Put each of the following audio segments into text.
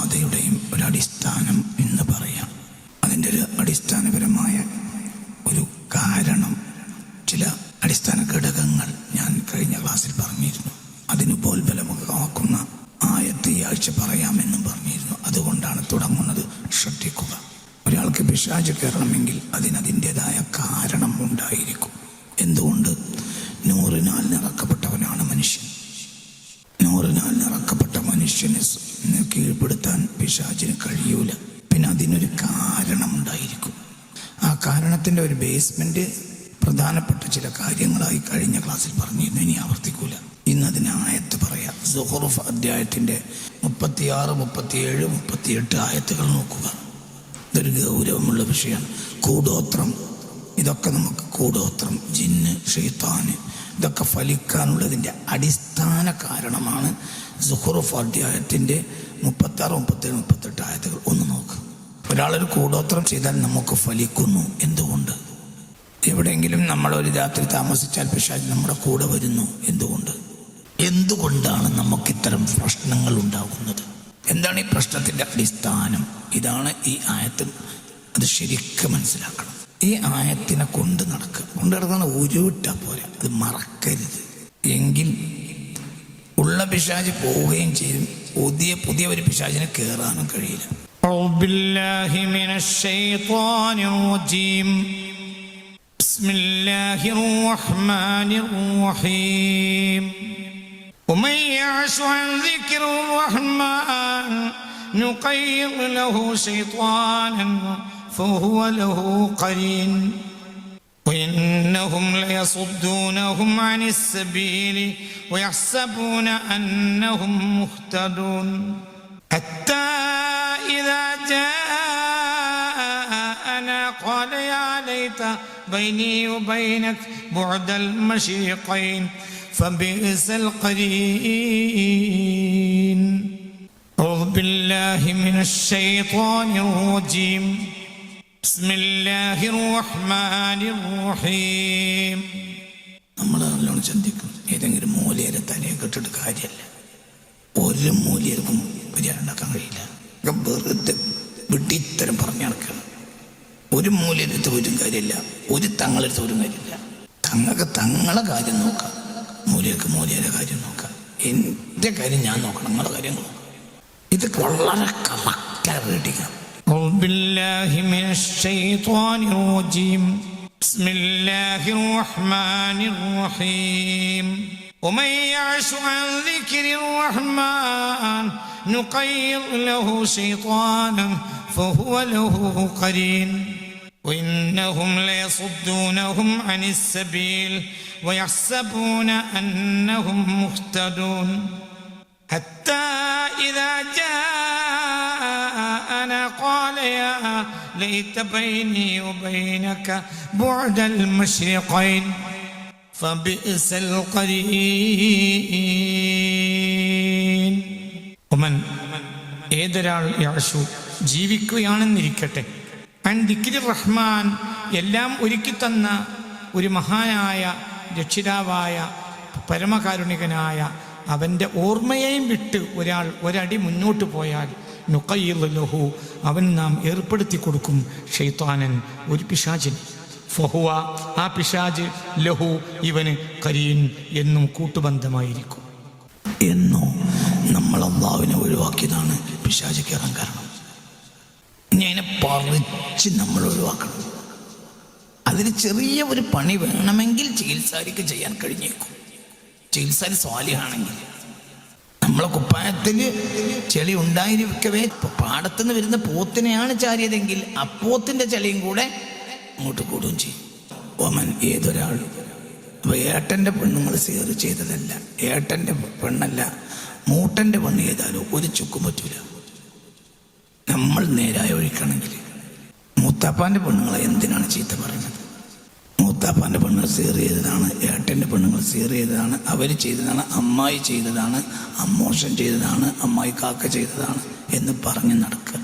പാതയുടെയും അടിസ്ഥാനം എന്ന് പറയാം. അതിന്റെ ഒരു അടിസ്ഥാനപരമായ ഒരു കാരണം ചില അടിസ്ഥാന ഘടകങ്ങൾ ഞാൻ കഴിഞ്ഞ ക്ലാസ്സിൽ പറഞ്ഞിരുന്നു. അതിന് പോൽബലമാക്കുന്ന ആയത്ത് ഈ ആഴ്ച പറയാമെന്നും പറഞ്ഞിരുന്നു. അതുകൊണ്ടാണ് തുടങ്ങുന്നത്. ശ്രദ്ധിക്കുക. ഒരാൾക്ക് പിശാച് കയറണമെങ്കിൽ അതിനതിന്റെതായ കാരണം ഉണ്ടായിരിക്കും. എന്തുകൊണ്ട്? നൂറിനാൽ നിറക്കപ്പെട്ടവനാണ് മനുഷ്യൻ. നൂറിനാൽ നിറക്കപ്പെട്ട മനുഷ്യനെ കീഴ്പ്പെടുത്താൻ പിശാചിന് കഴിയൂല. പിന്നെ അതിനൊരു കാരണം ഉണ്ടായിരിക്കും ആ കാരണത്തിന്റെ ഒരു ബേസ്മെന്റ് പ്രധാനപ്പെട്ട ചില കാര്യങ്ങളായി കഴിഞ്ഞ ക്ലാസ്സിൽ പറഞ്ഞിരുന്നു. ഇനി ആവർത്തിക്കൂല. ഇന്ന് അതിന് ആയത്ത് പറയാം. സുഹറുഫ് അധ്യായത്തിന്റെ മുപ്പത്തിയാറ് മുപ്പത്തിയേഴ് മുപ്പത്തിയെട്ട് ആയത്തുകൾ നോക്കുക. ഇതൊരു ഗൗരവമുള്ള വിഷയമാണ്. കൂടോത്രം. ഇതൊക്കെ നമുക്ക് കൂടോത്രം ജിന്ന് ഷെയ്ത്താന് ഇതൊക്കെ ഫലിക്കാനുള്ളതിന്റെ അടിസ്ഥാന കാരണമാണ് സുഹറുഫ് അധ്യായത്തിന്റെ മുപ്പത്താറ് മുപ്പത്തേഴ് മുപ്പത്തെട്ട് ആയത്തുകൾ. ഒന്ന് നോക്ക്. ഒരാളൊരു കൂടോത്രം ചെയ്താൽ നമുക്ക് ഫലിക്കുന്നു. എന്തുകൊണ്ട്? എവിടെയെങ്കിലും നമ്മൾ ഒരു രാത്രി താമസിച്ചാൽ പക്ഷേ നമ്മുടെ കൂടെ വരുന്നു. എന്തുകൊണ്ട്? എന്തുകൊണ്ടാണ് നമുക്ക് ഇത്തരം പ്രശ്നങ്ങൾ ഉണ്ടാകുന്നത്? എന്താണ് ഈ പ്രശ്നത്തിന്റെ അടിസ്ഥാനം? ഇതാണ് ഈ ആയത്തിൽ അത് ശരിക്കും മനസ്സിലാക്കണം. ഈ ആയത്തിനെ കൊണ്ട് നടക്കുക കൊണ്ട് നടക്കുന്ന ഉരുവിട്ടാ പോരാ അത് മറക്കരുത് എങ്കിൽ ഉള്ള പിശാജ് പോവുകയും ചെയ്യും പുതിയ പുതിയ ഒരു പിശാചിനെ കയറാനും കഴിയില്ല أعوذ بالله من الشيطان الرجيم بسم الله الرحمن الرحيم ومن يعش عن ذكر الرحمن نقيض له شيطانا فهو له قرين. وإنهم ليصدونهم عن السبيل ويحسبون أنهم مهتدون. حتى إذا جاءنا قال يا ليت بيني وبينك بعد المشرقين فبئس القرين. أعوذ بالله من الشيطان الرجيم. بسم الله الرحمن الرحيم നമ്മൾ നല്ലോണം ചിന്തിക്കും ഏതെങ്കിലും മൂലയരെ തലയെ കെട്ടിട്ട് കാര്യമല്ല ഒരു മൂലയർക്കും പരിഹാരം ഉണ്ടാക്കാൻ കഴിയില്ല ഒക്കെ വെറുതെ വിട്ടിത്തരം പറഞ്ഞു നടക്കണം ഒരു മൂലയെടുത്ത് ഒരു കാര്യമില്ല ഒരു തങ്ങളെടുത്ത് ഒരു കാര്യമില്ല തങ്ങൾക്ക് തങ്ങളെ കാര്യം നോക്കാം മൂലയർക്ക് മൂലയുടെ കാര്യം നോക്കാം എൻ്റെ കാര്യം ഞാൻ നോക്കണം നിങ്ങളുടെ കാര്യം നോക്കാം ഇത് വളരെ കറക്റ്റായി റെഡിക്കാം أعوذ بالله من الشيطان الرجيم. بسم الله الرحمن الرحيم. ومن يعش عن ذكر الرحمن نقيض له شيطانا فهو له قرين. وإنهم ليصدونهم عن السبيل ويحسبون أنهم مهتدون. حتى إذا جاءنا ليت بيني وبينك بعد المشرقين فبئس القرين ഒമൻ ഏതൊരാൾ യാശു ജീവിക്കുകയാണെന്നിരിക്കട്ടെ അൻ ദിക്കിരി റഹ്മാൻ എല്ലാം ഒരുക്കി തന്ന ഒരു മഹാനായ രക്ഷിതാവായ പരമകാരുണികനായ അവന്റെ ഓർമ്മയെയും വിട്ട് ഒരാൾ ഒരടി മുന്നോട്ട് പോയാൽ നുക്കയ്യല്ലഹു അവൻ നാം ഏർപ്പെടുത്തി കൊടുക്കും ഷെയ്ത്താനൻ ഒരു പിശാചിൻ. ഫഹുവ ആ പിശാജ് ലഹു ഇവന് കരീൻ എന്നും കൂട്ടുബന്ധമായിരിക്കും. എന്നോ നമ്മൾ അള്ളാവിനെ ഒഴിവാക്കിയതാണ് പിശാജ് കയറാൻ കാരണം. ഞാനെ പറിച്ച് നമ്മൾ ഒഴിവാക്കണം. അതിന് ചെറിയ ഒരു പണി വേണമെങ്കിൽ ചികിത്സാരിക്ക് ചെയ്യാൻ കഴിഞ്ഞേക്കും. ചികിത്സാരി സ്വാലിയാണെങ്കിൽ നമ്മളെ കുപ്പായത്തിൽ ചെളി ഉണ്ടായിരിക്കവേ. പാടത്തുനിന്ന് വരുന്ന പോത്തിനെയാണ് ചാരിയതെങ്കിൽ അപ്പോത്തിന്റെ ചെളിയും കൂടെ അങ്ങോട്ട് കൂടുകയും ചെയ്യും. ഓമൻ ഏതൊരാൾ? അപ്പൊ ഏട്ടന്റെ പെണ്ണുങ്ങൾ സേർ ചെയ്തതല്ല. ഏട്ടന്റെ പെണ്ണല്ല മൂട്ടന്റെ പെണ്ണ് ചെയ്താലും ഒരു ചുക്കും പറ്റൂല. നമ്മൾ നേരായ ഒഴിക്കണമെങ്കിൽ മുത്തപ്പാന്റെ പെണ്ണുങ്ങളെ എന്തിനാണ് ചീത്ത പറയുന്നത്? മൂത്താപ്പാന്റെ പെണ്ണുങ്ങൾ സീർ ചെയ്തതാണ് ഏട്ടന്റെ പെണ്ണുങ്ങൾ സീർ ചെയ്തതാണ് അവർ ചെയ്തതാണ് അമ്മായി ചെയ്തതാണ് അമ്മോഷൻ ചെയ്തതാണ് അമ്മായി കാക്ക ചെയ്തതാണ് എന്ന് പറഞ്ഞ് നടക്കുക.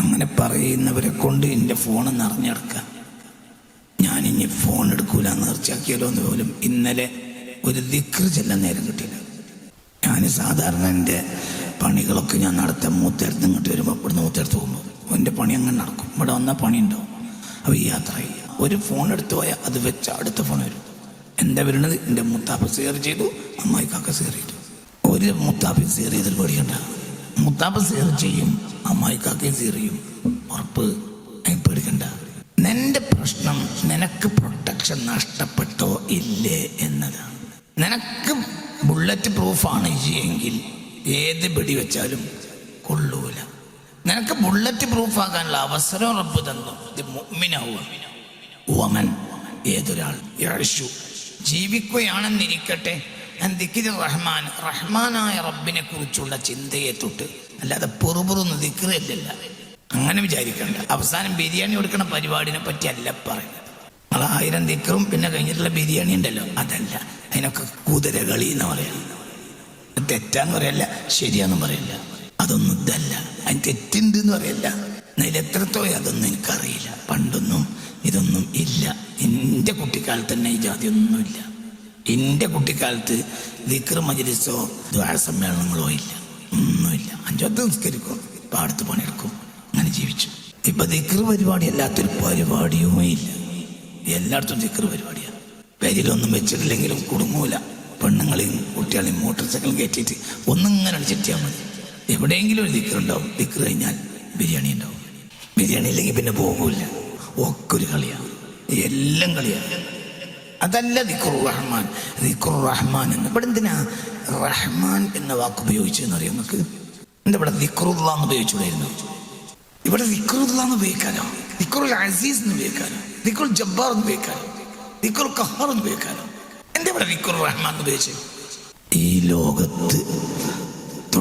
അങ്ങനെ പറയുന്നവരെ കൊണ്ട് എന്റെ ഫോൺ നിറഞ്ഞെടുക്കുക. ഞാൻ ഇനി ഫോൺ എടുക്കൂല നേർച്ചയാക്കിയാലോ എന്ന് പോലും ഇന്നലെ ഒരു ദിക്ർ ചെല്ലാൻ നേരം കിട്ടിയില്ല. ഞാൻ സാധാരണ എന്റെ പണികളൊക്കെ ഞാൻ നടത്താൻ മൂത്തേടത്ത് ഇങ്ങോട്ട് വരുമ്പോൾ ഇവിടുന്ന് മൂത്തേടത്ത് പോകുമ്പോൾ എന്റെ പണി അങ്ങനെ നടക്കും. ഇവിടെ വന്നാൽ പണിയുണ്ടോ ഉണ്ടാവും അപ്പോൾ ഈ യാത്ര ചെയ്യുക ഒരു ഫോൺ എടുത്തു പോയാൽ അത് വെച്ച അടുത്ത ഫോൺ വരും. എന്താ വരുന്നത്? എന്റെ മുത്താപ്പ് സേർ ചെയ്തു അമ്മായി കാക്ക സേർ ചെയ്തു. ഒരു മുത്താപ്പ് സേർ ചെയ്തൊരു പേടിക്കണ്ട. മുത്താപ്പ് സേർ ചെയ്യും അമ്മായി കാക്കയും സേർ ചെയ്യും. ഉറപ്പ് അതിന് പേടിക്കണ്ട. നിന്റെ പ്രശ്നം നിനക്ക് പ്രൊട്ടക്ഷൻ നഷ്ടപ്പെട്ടോ ഇല്ലേ എന്നതാണ്. നിനക്ക് ബുള്ളറ്റ് പ്രൂഫാണ് എങ്കിൽ ഏത് പിടി വെച്ചാലും കൊള്ളൂല. നിനക്ക് ബുള്ളറ്റ് പ്രൂഫ് ആകാനുള്ള അവസരം റബ്ബ് തന്നു. ഇത് മുഅ്മിനാവുക വമൻ ഏതൊരാൾ? യഴശു ജീവിക്കുകയാണെന്നിരിക്കട്ടെ. ദിക്കിരി റഹ്മാൻ. റഹ്മാനായ റബ്ബിനെ കുറിച്ചുള്ള ചിന്തയെ തൊട്ട്. അല്ലാതെ പെറുപെറുന്ന് ദിക്കറല്ല അങ്ങനെ വിചാരിക്കണ്ട. അവസാനം ബിരിയാണി കൊടുക്കുന്ന പരിപാടിനെ പറ്റി അല്ല പറയുന്നത്. നമ്മൾ ആയിരം ദിക്കറും പിന്നെ കഴിഞ്ഞിട്ടുള്ള ബിരിയാണി ഉണ്ടല്ലോ. അതല്ല. അതിനൊക്കെ കുതിരകളി എന്ന് പറയാം തെറ്റാന്ന് പറയല്ല ശരിയാന്ന് പറയല്ല. അതൊന്നും ഇതല്ല. അതിന് തെറ്റുണ്ട് എന്ന് പറയല്ല. അതിൽ എത്രത്തോളം അതൊന്നും എനിക്കറിയില്ല. പണ്ടൊന്നും ഇതൊന്നും ഇല്ല. എന്റെ കുട്ടിക്കാലത്ത് തന്നെ ഈ ജാതി ഒന്നുമില്ല എന്റെ കുട്ടിക്കാലത്ത് ദിക്ർ മജലിസോ ദ്വാര സമ്മേളനങ്ങളോ ഇല്ല. ഒന്നുമില്ല അഞ്ചൊത്ത് നിസ്കരിക്കും. പാടത്ത് പണിയെടുക്കും. അങ്ങനെ ജീവിച്ചു. ഇപ്പം ദിക്ർ പരിപാടി അല്ലാത്തൊരു പരിപാടിയുമേ ഇല്ല. എല്ലായിടത്തും ദിക്ര പരിപാടിയാണ്. പേരിലൊന്നും വെച്ചിട്ടില്ലെങ്കിലും കുടുങ്ങൂല. പെണ്ണുങ്ങളെയും കുട്ടികളെയും മോട്ടോർ സൈക്കിൾ കയറ്റിയിട്ട് ഒന്നിങ്ങനെ അടിച്ചിട്ടിയാൽ മതി. എവിടെയെങ്കിലും ഒരു ദിക്ര ഉണ്ടാവും ദിക്കർ കഴിഞ്ഞാൽ ബിരിയാണി ഉണ്ടാവും. ബിരിയാണി ഇല്ലെങ്കിൽ പിന്നെ പോകൂല ഒക്കെ ഒരു കളിയാണ് എല്ലാം കളിയാണ് അതല്ല ദിക്കുർ റഹ്മാൻ. ദിക്കുർ റഹ്മാൻ എന്ന്. ഇവിടെ എന്തിനാ? റഹ്മാൻ എന്ന വാക്ക് ഉപയോഗിച്ചെന്ന് അറിയാം നമുക്ക് എന്താ ഇവിടെ ദിക്റുള്ള എന്ന് ഉപയോഗിച്ചുകൂടായിരുന്നു ഇവിടെ എന്ന് ഉപയോഗിക്കാനോ? ദിഖുർ അസീസ് എന്ന് ഉപയോഗിക്കാനോ? ദിക്റുൽ ജബ്ബാർ എന്ന് ഉപയോഗിക്കാനോ? ദിക്റുൽ കഹാർ എന്ന് ഉപയോഗിക്കാനോ? എന്താ ഇവിടെ ദിഖുർ റഹ്മാൻ എന്ന് ഉപയോഗിച്ചത്? ഈ ലോകത്ത്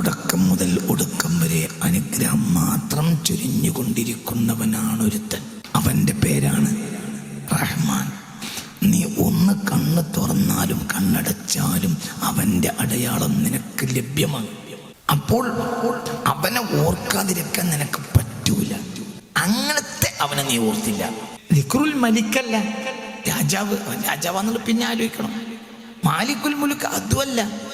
തുടക്കം മുതൽ ഒടുക്കം വരെ അനുഗ്രഹം മാത്രം ചൊരിഞ്ഞുകൊണ്ടിരിക്കുന്നവനാണ് ഒരുത്തൻ അവന്റെ പേരാണ് റഹ്മാൻ. നീ ഒന്ന് കണ്ണ് തുറന്നാലും കണ്ണടച്ചാലും അവന്റെ അടയാളം നിനക്ക് ലഭ്യമാണ്. അപ്പോൾ അവനെ ഓർക്കാതിരിക്കാൻ നിനക്ക് പറ്റൂല. അങ്ങനത്തെ അവനെ നീ ഓർത്തില്ല. ദിക്റുൽ മലിക്കല്ല. രാജാവ് രാജാവാന്നുള്ള പിന്നെ ആലോചിക്കണം. മാലിക്കുൽ മുലുക്ക് അതുമല്ല.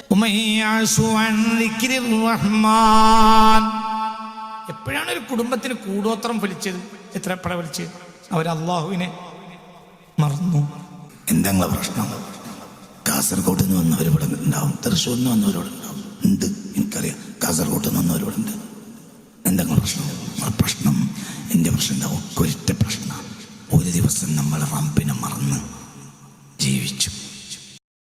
എപ്പോഴാണ് ഒരു കുടുംബത്തിന് കൂടോത്രം ഫലിച്ചത്? എത്ര എപ്പോഴാണ് ഫലിച്ചത്? അവർ അള്ളാഹുവിനെ മറന്നു. എന്താ പ്രശ്നം? കാസർഗോഡ് നിന്ന് വന്നവർ ഇവിടെ ഉണ്ടാവും. തൃശ്ശൂരിൽ നിന്ന് വന്നവർ ഇവിടെ ഉണ്ടാവും. എന്ത് എനിക്കറിയാം. കാസർഗോഡ് നിന്ന് വന്നവർ ഇവിടെ ഉണ്ട്. എന്താ പ്രശ്നം? പ്രശ്നം എന്റെ പ്രശ്നം എന്താ? ഒറ്റ പ്രശ്നം. ഒരു ദിവസം നമ്മൾ റമ്പിനെ മറന്ന് ജീവിച്ചു.